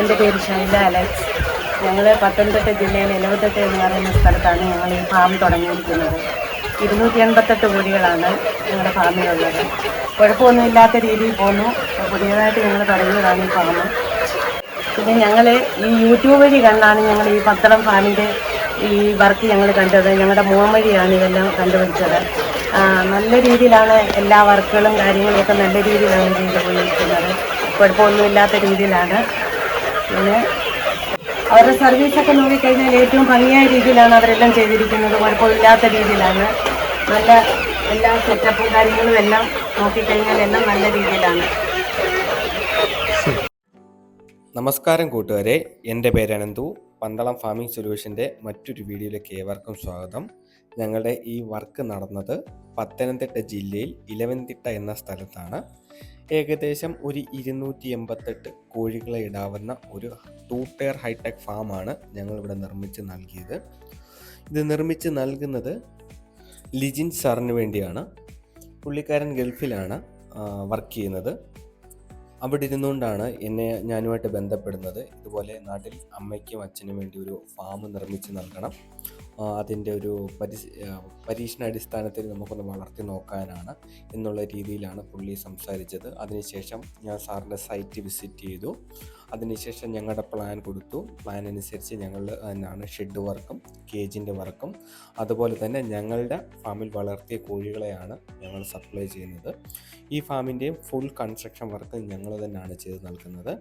എന്റെ പേര് ഷൈല അലക്സ്. ഞങ്ങൾ പത്തനംതിട്ട ജില്ലയിലെ എലവത്തെട്ട് എന്ന് പറയുന്ന സ്ഥലത്താണ് ഞങ്ങൾ ഈ ഫാം തുടങ്ങിയിരിക്കുന്നത്. ഇരുന്നൂറ്റി എൺപത്തെട്ട് കോടികളാണ് ഞങ്ങളുടെ ഫാമിലുള്ളത് കുഴപ്പമൊന്നുമില്ലാത്ത രീതിയിൽ പോന്നു. പുതിയതായിട്ട് ഞങ്ങൾ തുടങ്ങിയതാണ് ഈ ഫാം പിന്നെ ഞങ്ങൾ ഈ യൂട്യൂബ് വഴി കണ്ടാണ് ഞങ്ങൾ ഈ പത്തളം ഫാമിന്റെ ഈ വർക്ക് ഞങ്ങൾ കണ്ടത്. ഞങ്ങളുടെ മോൻ വഴിയാണ് ഇതെല്ലാം കണ്ടുപിടിച്ചത്. നല്ല രീതിയിലാണ് എല്ലാ വർക്കുകളും കാര്യങ്ങളും ഒക്കെ നല്ല രീതിയിലാണ് ചെയ്തു പോയിരിക്കുന്നത് കുഴപ്പമൊന്നുമില്ലാത്ത രീതിയിലാണ്. പിന്നെ അവരുടെ സർവീസൊക്കെ നോക്കിക്കഴിഞ്ഞാൽ ഏറ്റവും ഭംഗിയായ രീതിയിലാണ് അവരെല്ലാം ചെയ്തിരിക്കുന്നത്. കുഴപ്പമില്ലാത്ത രീതിയിലാണ്. നല്ല എല്ലാ സെറ്റപ്പും കാര്യങ്ങളും എല്ലാം നോക്കിക്കഴിഞ്ഞാൽ എല്ലാം നല്ല രീതിയിലാണ്. നമസ്കാരം കൂട്ടുകാരെ. എന്റെ പേര് അനന്തു. പന്തളം ഫാമിംഗ് സൊല്യൂഷന്റെ മറ്റൊരു വീഡിയോയിലേക്ക് ഏവർക്കും സ്വാഗതം. ഞങ്ങളുടെ ഈ വർക്ക് നടന്നത് പത്തനംതിട്ട ജില്ലയിൽ ഇലവൻതിട്ട എന്ന സ്ഥലത്താണ്. ഏകദേശം ഒരു ഇരുന്നൂറ്റി എൺപത്തെട്ട് കോഴികളെ ഇടാവുന്ന ഒരു ടൂ ടയർ ഹൈടെക് ഫാമാണ് ഞങ്ങളിവിടെ നിർമ്മിച്ച് നൽകിയത്. ഇത് നിർമ്മിച്ച് നൽകുന്നത് ലിജിൻ സാറിന് വേണ്ടിയാണ്. പുള്ളിക്കാരൻ ഗൾഫിലാണ് വർക്ക് ചെയ്യുന്നത്. അവിടെ ഇരുന്നുകൊണ്ടാണ് എന്നെ ഞാനുമായിട്ട് ബന്ധപ്പെടുന്നത്. ഇതുപോലെ നാട്ടിൽ അമ്മയ്ക്കും അച്ഛനും വേണ്ടി ഒരു ഫാം നിർമ്മിച്ച് നൽകണം. അതിന്റെ ഒരു പരി പരീക്ഷണാടിസ്ഥാനത്തിൽ നമുക്കൊന്ന് വളർത്തി നോക്കാനാണ് എന്നുള്ള രീതിയിലാണ് പുള്ളി സംസാരിച്ചത്. അതിനുശേഷം ഞാൻ സാറിന്റെ സൈറ്റ് വിസിറ്റ് ചെയ്തു. അതിനുശേഷം ഞങ്ങളുടെ പ്ലാൻ കൊടുത്തു. പ്ലാൻ അനുസരിച്ച് ഞങ്ങൾ തന്നെയാണ് ഷെഡ് വർക്കും കേജിന്റെ വർക്കും. അതുപോലെ തന്നെ ഞങ്ങളുടെ ഫാമിൽ വളർത്തിയ കോഴികളെയാണ് ഞങ്ങൾ സപ്ലൈ ചെയ്യുന്നത്. ഈ ഫാമിന്റെയും ഫുൾ കൺസ്ട്രക്ഷൻ വർക്ക് ഞങ്ങൾ തന്നെയാണ് ചെയ്ത് നൽകുന്നത്.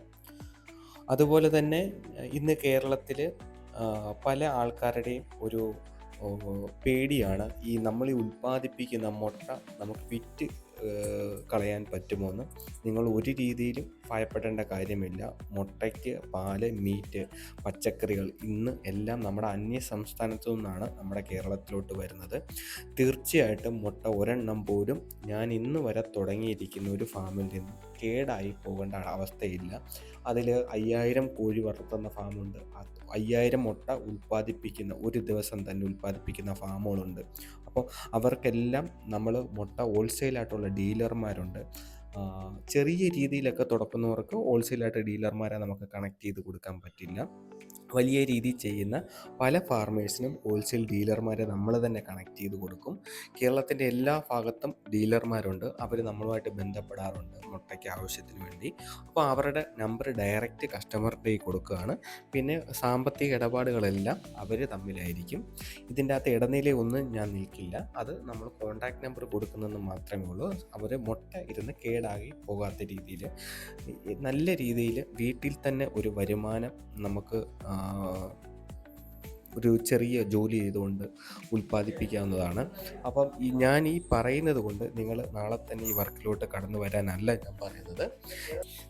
അതുപോലെ തന്നെ ഇന്ന് കേരളത്തിൽ പല ആൾക്കാരുടെയും ഒരു പേടിയാണ് ഈ നമ്മൾ ഉൽപ്പാദിപ്പിക്കുന്ന മുട്ട നമുക്ക് വിറ്റ് കളയാൻ പറ്റുമോ എന്ന് നിങ്ങൾ ഒരു രീതിയിലും ഭയപ്പെടേണ്ട കാര്യമില്ല. മുട്ടയ്ക്ക് പാൽ മീറ്റ് പച്ചക്കറികൾ ഇന്ന് എല്ലാം നമ്മുടെ അന്യ സംസ്ഥാനത്തു നിന്നാണ് നമ്മുടെ കേരളത്തിലോട്ട് വരുന്നത്. തീർച്ചയായിട്ടും മുട്ട ഒരെണ്ണം പോലും ഞാൻ ഇന്ന് വരെ തുടങ്ങിയിരിക്കുന്ന ഒരു ഫാമിൽ നിന്ന് കേടായി പോകേണ്ട അവസ്ഥയില്ല. അതിൽ അയ്യായിരം കോഴി വളർത്തുന്ന ഫാമുണ്ട്. അയ്യായിരം മുട്ട ഉൽപ്പാദിപ്പിക്കുന്ന ഒരു ദിവസം തന്നെ ഉൽപ്പാദിപ്പിക്കുന്ന ഫാമുകളുണ്ട്. അപ്പോൾ അവർക്കെല്ലാം നമ്മൾ മുട്ട ഹോൾസെയിലായിട്ടുള്ള ഡീലർമാരുണ്ട്. ചെറിയ രീതിയിലൊക്കെ തുടക്കുന്നവർക്ക് ഹോൾസെയിലായിട്ട് ഡീലർമാരെ നമുക്ക് കണക്ട് ചെയ്ത് കൊടുക്കാൻ പറ്റില്ല. വലിയ രീതിയിൽ ചെയ്യുന്ന പല ഫാർമേഴ്സിനും ഹോൾസെയിൽ ഡീലർമാരെ നമ്മൾ തന്നെ കണക്ട് ചെയ്ത് കൊടുക്കും. കേരളത്തിന്റെ എല്ലാ ഭാഗത്തും ഡീലർമാരുണ്ട് അവർ നമ്മളുമായിട്ട് ബന്ധപ്പെടാറുണ്ട് മുട്ടയ്ക്ക് ആവശ്യത്തിന് വേണ്ടി. അപ്പോൾ അവരുടെ നമ്പർ ഡയറക്റ്റ് കസ്റ്റമറുടെ കൊടുക്കുകയാണ്. പിന്നെ സാമ്പത്തിക ഇടപാടുകളെല്ലാം അവർ തമ്മിലായിരിക്കും. ഇതിന്റെ അകത്ത് ഇടനില ഒന്നും ഞാൻ നിൽക്കില്ല. അത് നമ്മൾ കോൺടാക്ട് നമ്പർ കൊടുക്കുന്നതെന്ന് മാത്രമേ ഉള്ളൂ. അവർ മുട്ട ഇരുന്ന് കേടാകി പോകാത്ത രീതിയിൽ നല്ല രീതിയിൽ വീട്ടിൽ തന്നെ ഒരു വരുമാനം നമുക്ക് ഒരു ചെറിയ ജോലി ചെയ്തുകൊണ്ട് ഉൽപ്പാദിപ്പിക്കാവുന്നതാണ്. അപ്പം ഈ ഞാൻ ഈ പറയുന്നത് കൊണ്ട് നിങ്ങൾ നാളെ തന്നെ ഈ വർക്കിലോട്ട് കടന്നു വരാനല്ല ഞാൻ പറയുന്നത്.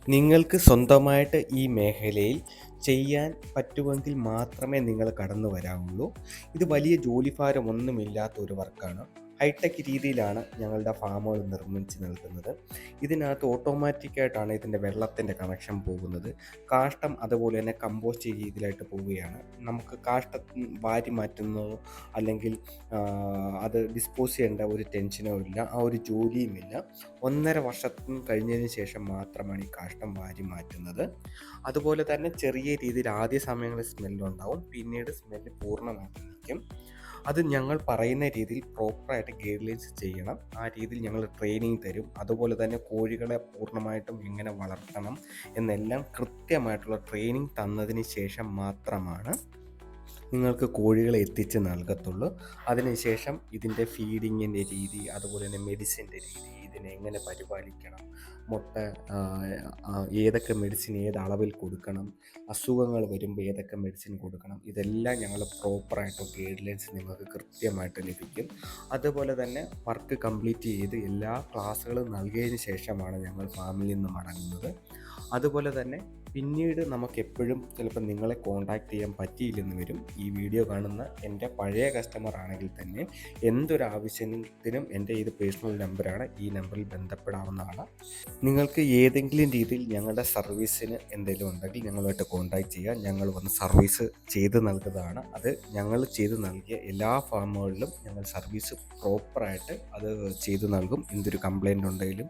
നിങ്ങൾക്ക് സ്വന്തമായിട്ട് ഈ മേഖലയിൽ ചെയ്യാൻ പറ്റുമെങ്കിൽ മാത്രമേ നിങ്ങൾ കടന്നു വരാവുള്ളൂ. ഇത് വലിയ ജോലിഭാരമൊന്നുമില്ലാത്ത ഒരു വർക്കാണ്. ഹൈടെക് രീതിയിലാണ് ഞങ്ങളുടെ ഫാമുകൾ നിർമ്മിച്ച് നൽകുന്നത്. ഇതിനകത്ത് ഓട്ടോമാറ്റിക്കായിട്ടാണ് ഇതിന്റെ വെള്ളത്തിന്റെ കണക്ഷൻ പോകുന്നത്. കാഷ്ടം അതുപോലെ തന്നെ കമ്പോസ്റ്റ് രീതിയിലായിട്ട് പോവുകയാണ്. നമുക്ക് കാഷ്ടം വാരി മാറ്റുന്നതോ അല്ലെങ്കിൽ അത് ഡിസ്പോസ് ചെയ്യേണ്ട ഒരു ടെൻഷനോ ഇല്ല ആ ഒരു ജോലിയുമില്ല ഒന്നര വർഷത്തിന് കഴിഞ്ഞതിന് ശേഷം മാത്രമാണ് ഈ കാഷ്ടം വാരി മാറ്റുന്നത്. അതുപോലെ തന്നെ ചെറിയ രീതിയിൽ ആദ്യ സമയങ്ങളിൽ സ്മെല്ലുണ്ടാവും. പിന്നീട് സ്മെല്ല് പൂർണമായിട്ട് നിൽക്കും. അത് ഞങ്ങൾ പറയുന്ന രീതിയിൽ പ്രോപ്പറായിട്ട് ഗൈഡ് ലൈൻസ് ചെയ്യണം. ആ രീതിയിൽ ഞങ്ങൾ ട്രെയിനിങ് തരും. അതുപോലെ തന്നെ കോഴികളെ പൂർണമായിട്ടും എങ്ങനെ വളർത്തണം എന്നെല്ലാം കൃത്യമായിട്ടുള്ള ട്രെയിനിങ് തന്നതിന് ശേഷം മാത്രമാണ് നിങ്ങൾക്ക് കോഴികളെ എത്തിച്ച് നൽകത്തുള്ളൂ. അതിനുശേഷം ഇതിന്റെ ഫീഡിങ്ങിന്റെ രീതി അതുപോലെ തന്നെ മെഡിസിന്റെ രീതി ഇതിനെ എങ്ങനെ പരിപാലിക്കണം മുട്ട ഏതൊക്കെ മെഡിസിൻ ഏത് അളവിൽ കൊടുക്കണം അസുഖങ്ങൾ വരുമ്പോൾ ഏതൊക്കെ മെഡിസിൻ കൊടുക്കണം ഇതെല്ലാം ഞങ്ങൾ പ്രോപ്പറായിട്ട് ഗൈഡ് ലൈൻസ് നിങ്ങൾക്ക് കൃത്യമായിട്ട് ലഭിക്കും. അതുപോലെ തന്നെ വർക്ക് കംപ്ലീറ്റ് ചെയ്ത് എല്ലാ ക്ലാസ്സുകളും നൽകിയതിന് ശേഷമാണ് ഞങ്ങൾ ഫാമിലിയിൽ നിന്ന് മടങ്ങുന്നത്. അതുപോലെ തന്നെ പിന്നീട് നമുക്കെപ്പോഴും ചിലപ്പോൾ നിങ്ങളെ കോൺടാക്റ്റ് ചെയ്യാൻ പറ്റിയില്ലെന്ന് വരും. ഈ വീഡിയോ കാണുന്ന എന്റെ പഴയ കസ്റ്റമർ ആണെങ്കിൽ തന്നെ എന്തൊരു ആവശ്യത്തിനും എന്റെ ഇത് പേഴ്സണൽ നമ്പറാണ് ഈ നമ്പറിൽ ബന്ധപ്പെടാവുന്നതാണ് നിങ്ങൾക്ക് ഏതെങ്കിലും രീതിയിൽ ഞങ്ങളുടെ സർവീസിന് എന്തെങ്കിലും ഉണ്ടെങ്കിൽ ഞങ്ങളുമായിട്ട് കോൺടാക്റ്റ് ചെയ്യുക. ഞങ്ങൾ വന്ന് സർവീസ് ചെയ്ത് നൽകുന്നതാണ്. അത് ഞങ്ങൾ ചെയ്ത് നൽകിയ എല്ലാ ഫാമുകളിലും ഞങ്ങൾ സർവീസ് പ്രോപ്പറായിട്ട് അത് ചെയ്ത് നൽകും. എന്തൊരു കംപ്ലൈന്റ് ഉണ്ടെങ്കിലും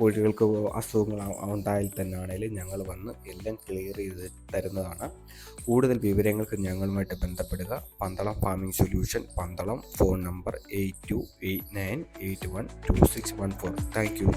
കോഴികൾക്ക് അസുഖങ്ങൾ ഉണ്ടായാൽ തന്നെ ആണെങ്കിലും ഞങ്ങൾ വന്ന് എല്ലാം ക്ലിയർ ചെയ്ത് തരുന്നതാണ്. കൂടുതൽ വിവരങ്ങൾക്ക് ഞങ്ങളുമായിട്ട് ബന്ധപ്പെടുക. Pandalam farming solution Pandalam phone number eight two eight nine eight one two six one four thank you